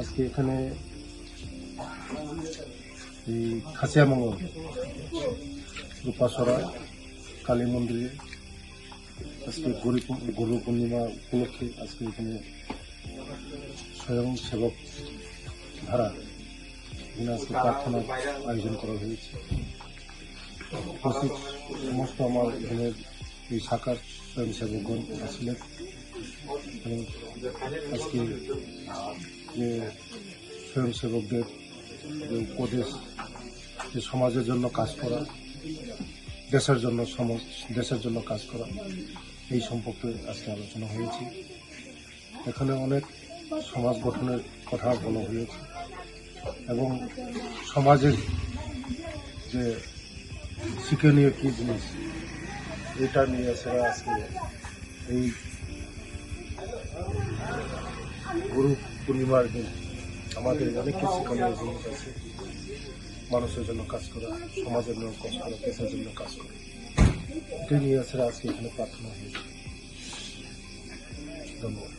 আজকে এখানে এই খাসিয়ামঙ্গল রূপাসরা কালী মন্দিরে। আজকে গরি গুরু পূর্ণিমা উপলক্ষে আজকে এখানে স্বয়ং সেবক ধারা, এখানে আজকে প্রার্থনার আয়োজন করা হয়েছে। উপস্থিত সমস্ত আমার এখানে এই শাখার স্বয়ং সেবকগণ আসলেন আজকে যে স্বয়ংসেবকদের যে উপদেশ যে সমাজের জন্য কাজ করা, দেশের জন্য সমাজ, দেশের জন্য কাজ করা, এই সম্পর্কে আজকে আলোচনা হয়েছে। এখানে অনেক সমাজ গঠনের কথা বলা হয়েছে এবং সমাজের যে শিক্ষণীয় কী জিনিস, এটা নিয়ে সেরা আজকে এই গুরু পূর্ণিমার দিন আমাদের অনেক কিছু শিক্ষণীয় জিনিস আছে মানুষের জন্য কাজ করা সমাজের জন্য কাজ করা দেশের জন্য কাজ করা এটাই নিয়ে আসলে আজকে এখানে প্রার্থনা হয়েছে ধন্যবাদ